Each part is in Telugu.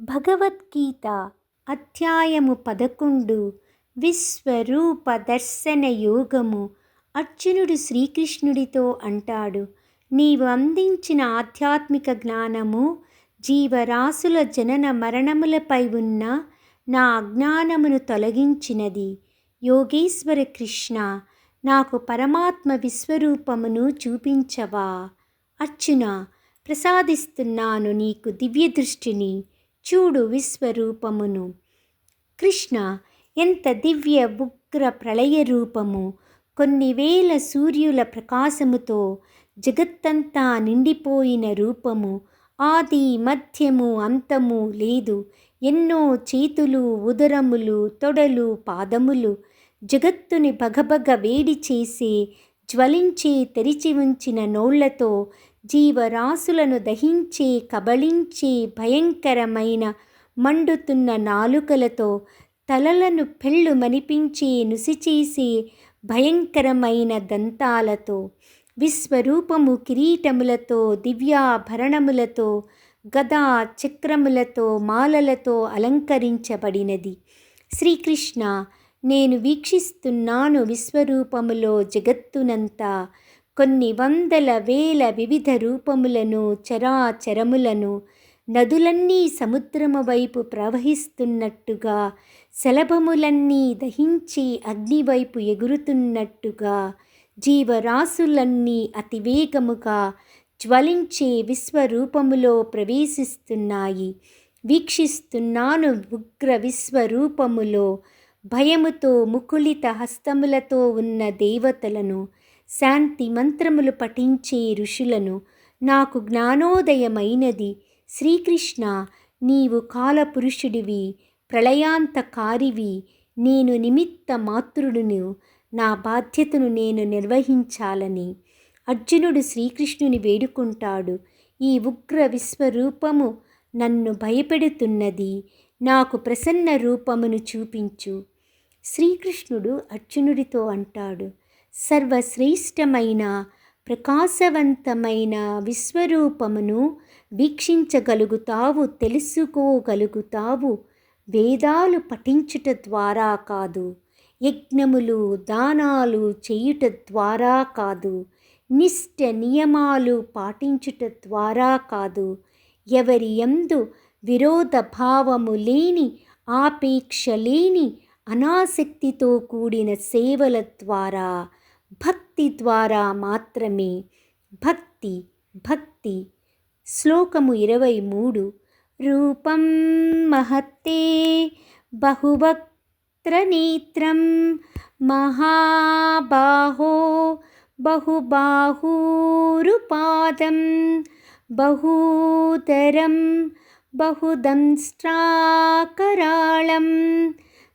భగవద్గీత అధ్యాయము పదకొండు విశ్వరూప దర్శన యోగము అర్జునుడు శ్రీకృష్ణుడితో అంటాడు నీవు అందించిన ఆధ్యాత్మిక జ్ఞానము జీవరాశుల జనన మరణములపై ఉన్న నా అజ్ఞానమును తొలగించినది. యోగేశ్వర కృష్ణ నాకు పరమాత్మ విశ్వరూపమును చూపించవా? అర్జున ప్రసాదిస్తున్నాను నీకు దివ్య దృష్టిని చూడు విశ్వరూపమును. కృష్ణ ఎంత దివ్య ఉగ్ర ప్రళయ రూపము. కొన్ని వేల సూర్యుల ప్రకాశముతో జగత్తంతా నిండిపోయిన రూపము. ఆది మధ్యము అంతము లేదు. ఎన్నో చేతులు ఉదరములు తొడలు పాదములు. జగత్తుని భగభగ వేడి చేసే జ్వలించి తెరిచి ఉంచిన నోళ్ళతో జీవరాశులను దహించి కబళించి భయంకరమైన మండుతున్న నాలుకలతో తలలను పెళ్ళు మనిపించి నుసిచేసి భయంకరమైన దంతాలతో విశ్వరూపము కిరీటములతో దివ్యాభరణములతో గదా చక్రములతో మాలలతో అలంకరించబడినది. శ్రీకృష్ణ నేను వీక్షిస్తున్నాను విశ్వరూపములో జగత్తునంతా. కొన్ని వందల వేల వివిధ రూపములను చరాచరములను నదులన్నీ సముద్రము వైపు ప్రవహిస్తున్నట్టుగా శలభములన్నీ దహించి అగ్నివైపు ఎగురుతున్నట్టుగా జీవరాశులన్నీ అతివేగముగా జ్వలించే విశ్వరూపములో ప్రవేశిస్తున్నాయి. వీక్షిస్తున్నాను ఉగ్ర విశ్వరూపములో భయముతో ముకుళిత హస్తములతో ఉన్న దేవతలను శాంతి మంత్రములు పఠించే ఋషులను నాకు జ్ఞానోదయమైనది. శ్రీకృష్ణ నీవు కాలపురుషుడివి ప్రళయాంతకారివి నేను నిమిత్త మాతృడును నా బాధ్యతను నేను నిర్వహించాలని అర్జునుడు శ్రీకృష్ణుని వేడుకుంటాడు. ఈ ఉగ్ర విశ్వరూపము నన్ను భయపెడుతున్నది. నాకు ప్రసన్న రూపమును చూపించు. శ్రీకృష్ణుడు అర్జునుడితో అంటాడు సర్వశ్రేష్టమైన ప్రకాశవంతమైన విశ్వరూపమును వీక్షించగలుగుతావు తెలుసుకోగలుగుతావు వేదాలు పఠించుట ద్వారా కాదు యజ్ఞములు దానాలు చేయుట ద్వారా కాదు నిష్ట నియమాలు పాటించుట ద్వారా కాదు ఎవరి ఎందు విరోధభావము లేని ఆపేక్ష లేని అనాసక్తితో కూడిన సేవల ద్వారా భక్తి ద్వారా మాత్రమే. భక్తి భక్తి. శ్లోకము ఇరవై మూడు రూపం మహత్తే బహువక్త్రనేత్రం మహాబాహో బహుబాహూరుపాదం బహూతరం బహుదంస్ట్రాకరాళం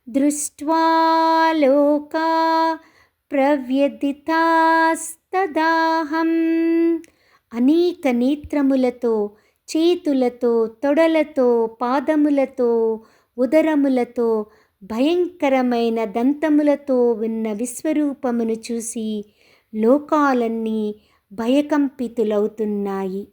దృష్ట్వా లోకా ప్రవ్యదితాస్తదాహం అనేక నేత్రములతో చేతులతో తొడలతో పాదములతో ఉదరములతో భయంకరమైన దంతములతో ఉన్న విశ్వరూపమును చూసి లోకాలన్నీ భయకంపితులవుతున్నాయి।